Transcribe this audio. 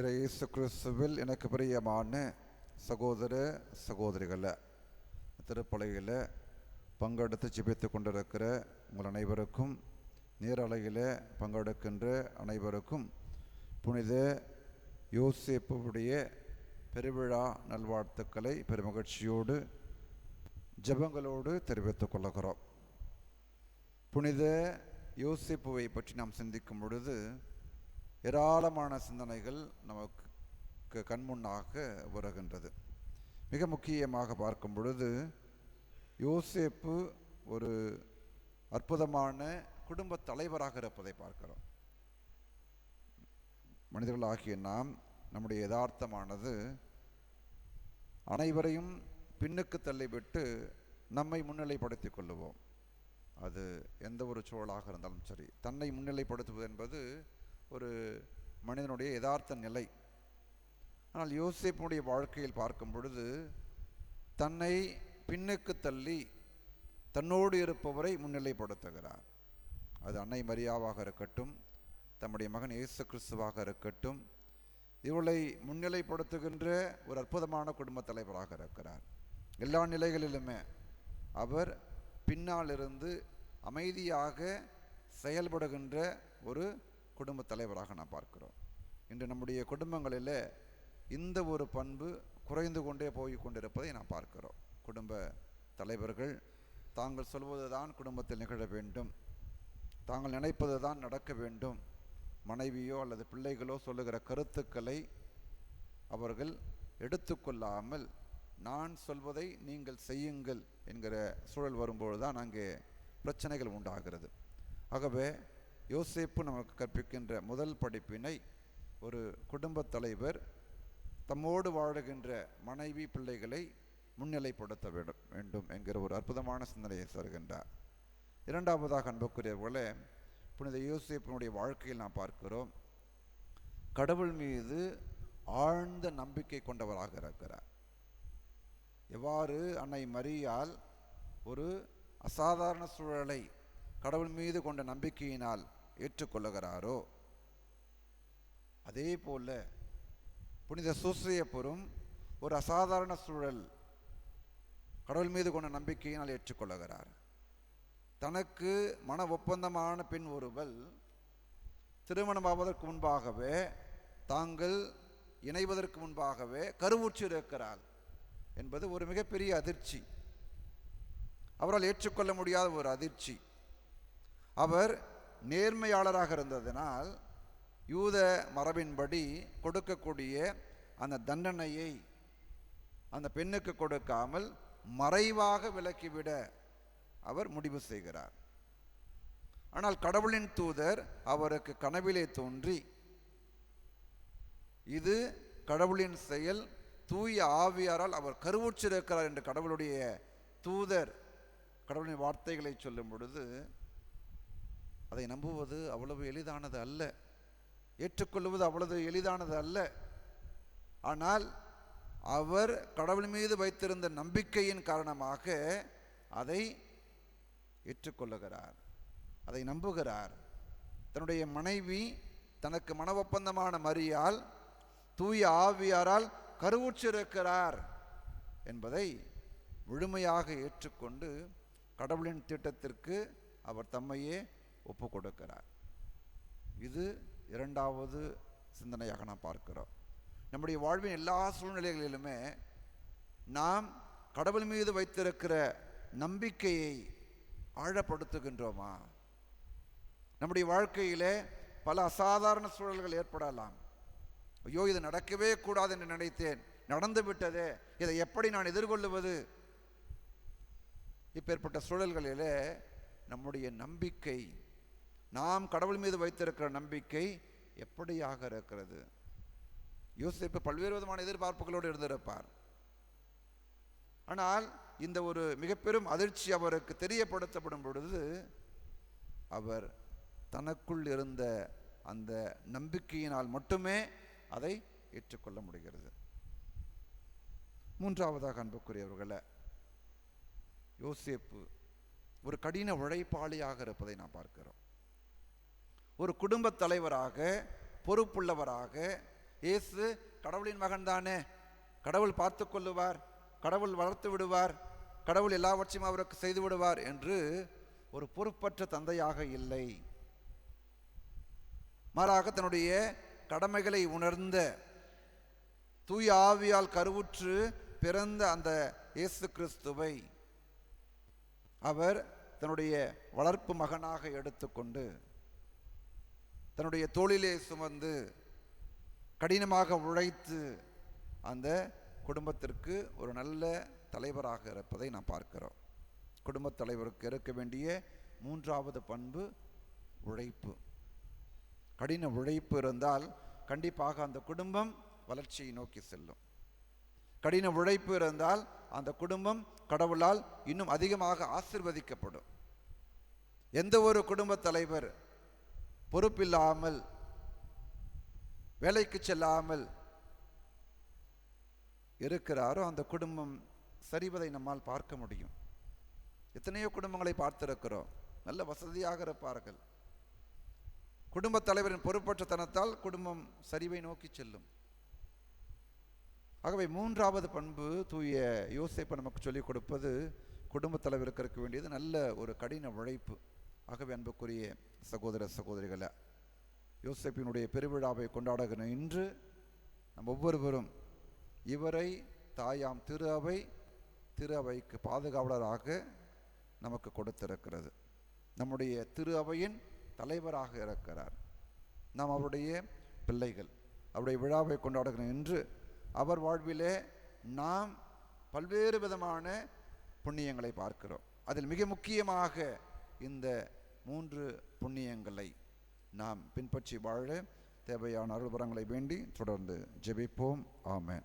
இறை இயேசு கிறிஸ்துவில் எனக்கு பிரியமான சகோதர சகோதரிகளை திருப்பலையில் பங்கெடுத்து ஜிபித்து கொண்டிருக்கிற உங்கள் அனைவருக்கும் நீரலையில் பங்கெடுக்கின்ற அனைவருக்கும் புனித யோசிப்புடைய பெருவிழா நல்வாழ்த்துக்களை பெருமகிழ்ச்சியோடு ஜெபங்களோடு தெரிவித்துக் கொள்ளுகிறோம் புனித யோசிப்புவை பற்றி நாம் சிந்திக்கும் பொழுது ஏராளமான சிந்தனைகள் நமக்கு கண்முன்னாக வருகின்றது. மிக முக்கியமாக பார்க்கும் பொழுது யோசேப்பு ஒரு அற்புதமான குடும்ப தலைவராக இருப்பதை பார்க்கிறோம். மனிதர்களாகிய நாம் நம்முடைய யதார்த்தமானது அனைவரையும் பின்னுக்கு தள்ளிவிட்டு நம்மை முன்னிலைப்படுத்திக் கொள்ளுவோம். அது எந்த ஒரு சூழலாக இருந்தாலும் சரி தன்னை முன்னிலைப்படுத்துவது என்பது ஒரு மனிதனுடைய யதார்த்த நிலை. ஆனால் யோசிப்பினுடைய வாழ்க்கையில் பார்க்கும் பொழுது தன்னை பின்னுக்கு தள்ளி தன்னோடு இருப்பவரை முன்னிலைப்படுத்துகிறார். அது அன்னை மரியாவாக இருக்கட்டும் தம்முடைய மகன் இயேசு கிறிஸ்துவாக இருக்கட்டும் இவளை முன்னிலைப்படுத்துகின்ற ஒரு அற்புதமான குடும்ப தலைவராக இருக்கிறார். எல்லா நிலைகளிலுமே அவர் பின்னால் இருந்து அமைதியாக செயல்படுகின்ற ஒரு குடும்ப தலைவராக நாம் பார்க்கிறோம். இன்று நம்முடைய குடும்பங்களில் இந்த ஒரு பண்பு குறைந்து கொண்டே போய் கொண்டிருப்பதை நாம் பார்க்கிறோம். குடும்ப தலைவர்கள் தாங்கள் சொல்வது தான் குடும்பத்தில் நிகழ வேண்டும். தாங்கள் நினைப்பது தான் நடக்க வேண்டும். மனைவியோ அல்லது பிள்ளைகளோ சொல்லுகிற கருத்துக்களை அவர்கள் எடுத்துக்கொள்ளாமல் நான் சொல்வதை நீங்கள் செய்யுங்கள் என்கிற சூழல் வரும்போது தான் அங்கே பிரச்சனைகள் உண்டாகிறது. ஆகவே யோசேப்பு நமக்கு கற்பிக்கின்ற முதல் படிப்பினை ஒரு குடும்பத் தலைவர் தம்மோடு வாழுகின்ற மனைவி பிள்ளைகளை முன்னிலைப்படுத்த வேண்டும் வேண்டும் என்கிற ஒரு அற்புதமான சிந்தனையை தருகின்றார். இரண்டாவதாக அன்புக்குரியவர்களே புனித யோசேப்பினுடைய வாழ்க்கையில் நாம் பார்க்கிறோம் கடவுள் மீது ஆழ்ந்த நம்பிக்கை கொண்டவராக இருக்கிறார். எவ்வாறு அன்னை மரியால் ஒரு அசாதாரண சூழலை கடவுள் மீது கொண்ட நம்பிக்கையினால் ஏற்றுக்கொள்ளுகிறாரோ? அதே போல் புனித சூசியப்பரும் ஒரு அசாதாரண சூழல் கடவுள் மீது கொண்ட நம்பிக்கையினால் ஏற்றுக்கொள்ளுகிறார். தனக்கு மன ஒப்பந்தமான பெண் ஒருவள் திருமணமாவதற்கு முன்பாகவே தாங்கள் இணைவதற்கு முன்பாகவே கருவூற்று இருக்கிறாள் என்பது ஒரு மிகப்பெரிய அதிர்ச்சி. அவரால் ஏற்றுக்கொள்ள முடியாத ஒரு அதிர்ச்சி. அவர் நேர்மையாளராக இருந்ததினால் யூத மரபின்படி கொடுக்கக்கூடிய அந்த தண்டனையை அந்த பெண்ணுக்கு கொடுக்காமல் மறைவாக விலக்கிவிட அவர் முடிவு செய்கிறார். ஆனால் கடவுளின் தூதர் அவருக்கு கனவிலே தோன்றி இது கடவுளின் செயல் தூய ஆவியாரால் அவர் கருவுற்றிருக்கிறார் என்று கடவுளுடைய தூதர் கடவுளின் வார்த்தைகளை சொல்லும் பொழுது அதை நம்புவது அவ்வளவு எளிதானது அல்ல. ஏற்றுக்கொள்வது அவ்வளவு எளிதானது அல்ல. ஆனால் அவர் கடவுள் மீது வைத்திருந்த நம்பிக்கையின் காரணமாக அதை ஏற்றுக்கொள்ளுகிறார் அதை நம்புகிறார். தன்னுடைய மனைவி தனக்கு மன ஒப்பந்தமான மரியால் தூய ஆவியாரால் கருவுற்றிருக்கிறார் என்பதை முழுமையாக ஏற்றுக்கொண்டு கடவுளின் திட்டத்திற்கு அவர் தம்மையே ஒப்பு கொடுக்கிறார் இது இரண்டாவது சிந்தனையாக நாம் பார்க்கிறோம். நம்முடைய வாழ்வின் எல்லா சூழ்நிலைகளிலுமே நாம் கடவுள் மீது வைத்திருக்கிற நம்பிக்கையை ஆழப்படுத்துகின்றோமா? நம்முடைய வாழ்க்கையிலே பல அசாதாரண சூழல்கள் ஏற்படலாம். ஐயோ இது நடக்கவே கூடாது என்று நினைத்தேன். நடந்து விட்டதே. இதை எப்படி நான் எதிர்கொள்ளுவது? இப்பேற்பட்ட சூழல்களிலே நம்முடைய நம்பிக்கை நாம் கடவுள் மீது வைத்திருக்கிற நம்பிக்கை எப்படியாக இருக்கிறது? யோசிப்பு பல்வேறு விதமான எதிர்பார்ப்புகளோடு இருந்திருப்பார். ஆனால் இந்த ஒரு மிக பெரும் அதிர்ச்சி அவருக்கு தெரியப்படுத்தப்படும் பொழுது அவர் தனக்குள் இருந்த அந்த நம்பிக்கையினால் மட்டுமே அதை ஏற்றுக்கொள்ள முடிகிறது. மூன்றாவதாக அன்புக்குரியவர்களை யோசேப்பு ஒரு கடின உழைப்பாளியாக இருப்பதை நாம் பார்க்கிறோம். ஒரு குடும்பத் தலைவராக பொறுப்புள்ளவராக இயேசு கடவுளின் மகன் தானே கடவுள் பார்த்து கொள்ளுவார் கடவுள் வளர்த்து விடுவார் கடவுள் எல்லாவற்றையும் அவருக்கு செய்து விடுவார் என்று ஒரு பொறுப்பற்ற தந்தையாக இல்லை. மாறாக தன்னுடைய கடமைகளை உணர்ந்த தூய ஆவியால் கருவுற்று பிறந்த அந்த இயேசு கிறிஸ்துவை அவர் தன்னுடைய வளர்ப்பு மகனாக எடுத்துக்கொண்டு தன்னுடைய தோளிலே சுமந்து கடினமாக உழைத்து அந்த குடும்பத்திற்கு ஒரு நல்ல தலைவராக இருப்பதை நாம் பார்க்கிறோம். குடும்பத் தலைவருக்கு இருக்க வேண்டிய மூன்றாவது பண்பு உழைப்பு. கடின உழைப்பு இருந்தால் கண்டிப்பாக அந்த குடும்பம் வளர்ச்சியை நோக்கி செல்லும். கடின உழைப்பு இருந்தால் அந்த குடும்பம் கடவுளால் இன்னும் அதிகமாக ஆசிர்வதிக்கப்படும். எந்த ஒரு குடும்பத் தலைவர் பொறுப்பில்லாமல் வேலைக்கு செல்லாமல் இருக்கிறாரோ அந்த குடும்பம் சரிவதை நம்மால் பார்க்க முடியும். எத்தனையோ குடும்பங்களை பார்த்திருக்கிறோம். நல்ல வசதியாக இருப்பார்கள். குடும்பத் தலைவரின் பொறுப்பற்ற தனத்தால் குடும்பம் சரிவை நோக்கி செல்லும். ஆகவே மூன்றாவது பண்பு தூய யோசிப்பை நமக்கு சொல்லிக் கொடுப்பது குடும்பத் தலைவருக்கு இருக்க வேண்டியது நல்ல ஒரு கடின உழைப்பு. ஆகவே அன்புக்குரிய சகோதர சகோதரிகளை யோசிப்பினுடைய பெருவிழாவை கொண்டாடுகிற இன்று நம் ஒவ்வொருவரும் இவரை தாயாம் திரு அவை திரு அவைக்கு பாதுகாவலராக நமக்கு கொடுத்திருக்கிறது. நம்முடைய திரு அவையின் தலைவராக இருக்கிறார். நாம் அவருடைய பிள்ளைகள். அவருடைய விழாவை கொண்டாடுகிற இன்று அவர் வாழ்விலே நாம் பல்வேறு விதமான புண்ணியங்களை பார்க்கிறோம். அதில் மிக முக்கியமாக இந்த மூன்று புண்ணியங்களை நாம் பின்பற்றி வாழ தேவையான அருள்புறங்களை வேண்டி தொடர்ந்து ஜெபிப்போம். ஆமேன்.